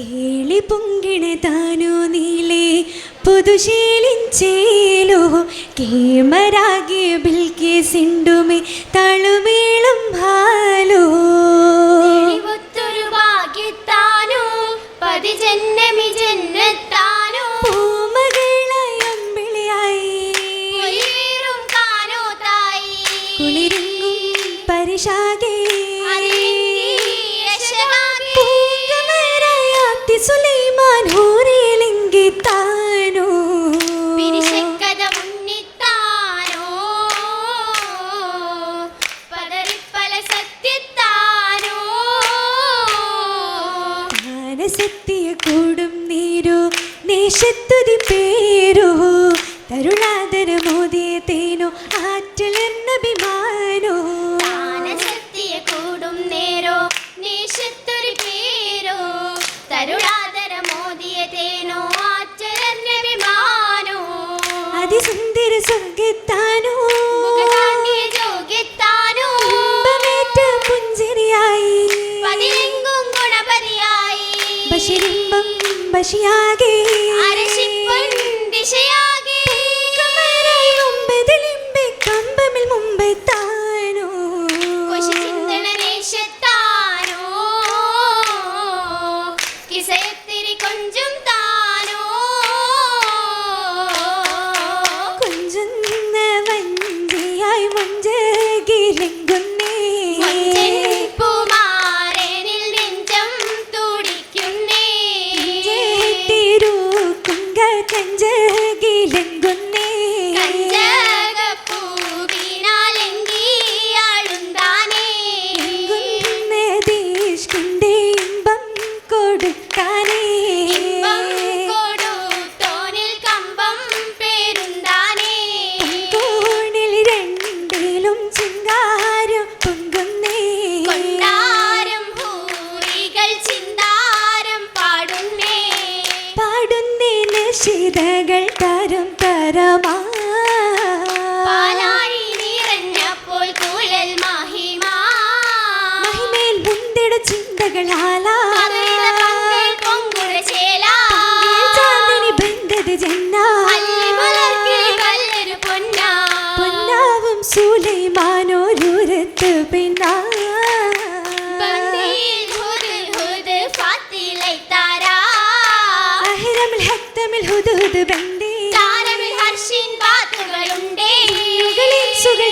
കേളി പൊങ്കിണതാനോ നീലേ പുതുശീലിഞ്ചേലോ കേമരാഗി ബിൽക്കെ സിണ്ടുമേ തളുമേളും ഭാലോ ഒത്തൊരു ഭാഗ്യത്താനോ പതി ജന്മി ജന്മത്തി eşit ബശരിമ്പം ബശിയാകെ കളാല ബന്ധത് ജന്ന. പൊന്നാവും സൂലൈമാനോരൂരത്ത് പിന്നാ.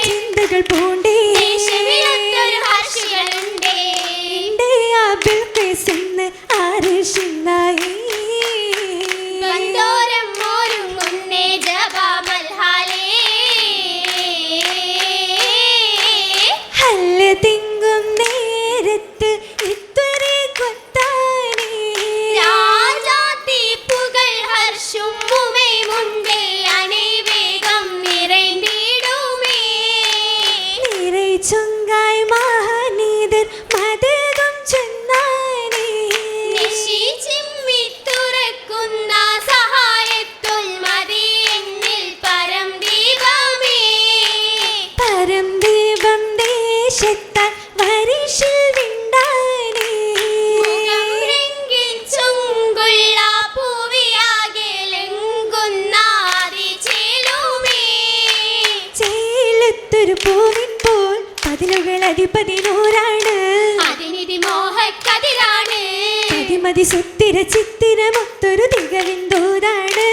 ചിന്തകൾ പൂണ്ടേ. മതി സുത്തിര ചിത്തിര മൊത്തൊരു തികവിൻ ദൂതാണ്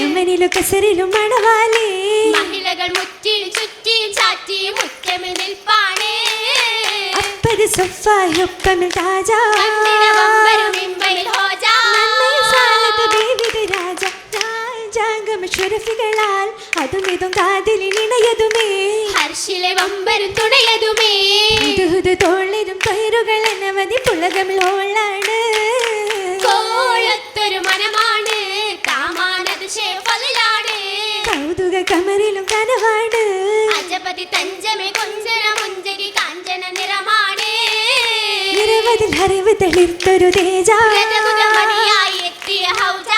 ും. കസരിലും മണവാലേ മഹിളകൾ ചുറ്റി ചാറ്റി ചുരഫികളാൽ അതും ഇതും വമ്പരും തുണയതുമേ. തഞ്ചമേ കൊഞ്ചന കാഞ്ചന എത്തിയ ഹൗജ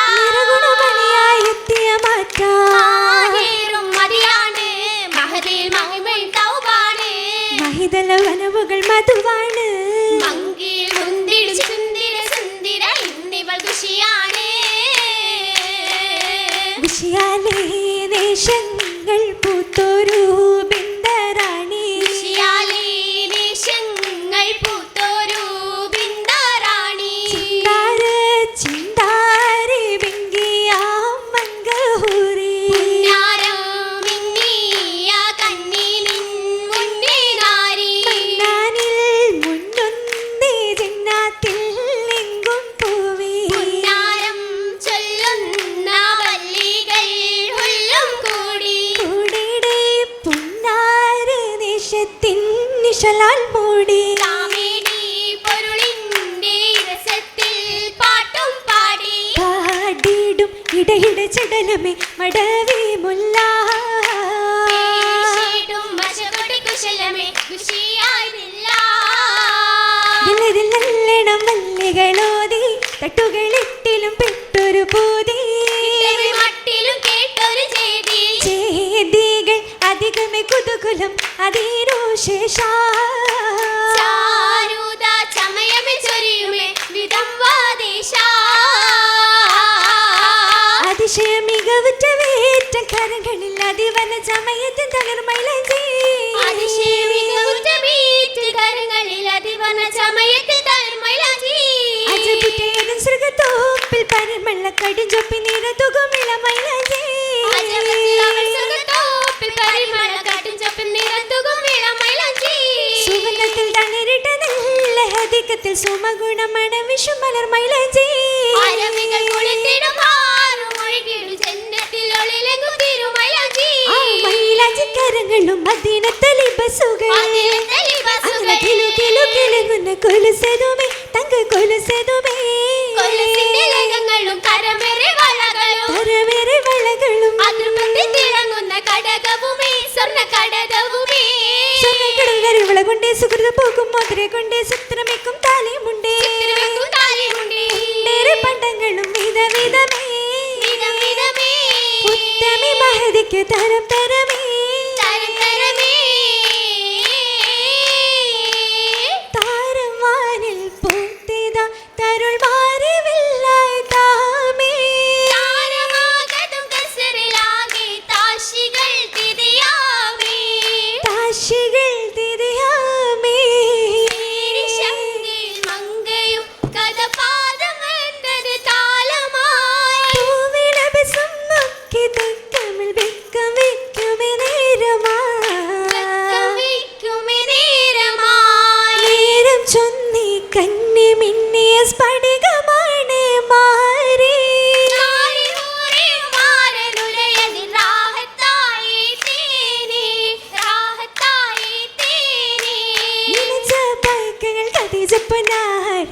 மாதேரும் மதியாண்டு மகதில் மகிமை தௌபானு. மதுவான. ഇടയിട ചടലമേ മടവി മുല്ല. കുശലമേ കുശി കടിഞ്ചൊപ്പി നിരത്തുകുമിള മൈലജേ സുഗന്ധത്തിൽ തണിരിട്ട നല്ലഹതിക്കത്തിൽ സുമഗുണമണ വിഷുമലർ മൈലജേ കുളിത്തിടും ആറും ഒഴുകിടും ജന്മത്തിൽ ഒളിലകുതിരും മൈലാജിക്കരങ്ങളും മദീനത്തലി ബസ്സുകളെ അങ്ങനെ കിലു കിലു കിലുങ്ങുന്ന കൊലുസതുമേ തങ്ക കൊലുസതുമേ കരവേറെ വളകളും. തിളങ്ങുന്ന കടകവുമേ സ്വർണ കടകവുമേ സ്വർണ കൊണ്ടേ സുഹൃത പോകും മധുര കൊണ്ടേ സുത്രമിക്കും താലിയും ഗതിക്ക് തരം തരമേ.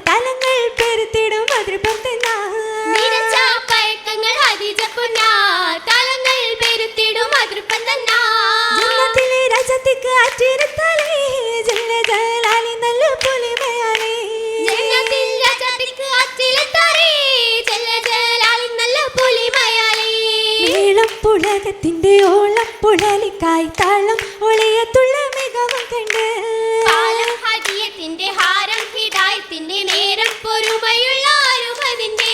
തലങ്ങൾ ഉലകത്തിന്റെ ഓളം പുഴലിക്കായി താളം ഒളിയത്തുള്ള മികവും കണ്ട്. ഹരിയത്തിന്റെ ഹാരം ഹിതായത്തിന്റെ നേരം പൊരുമയുള്ള അരുമതിന്റെ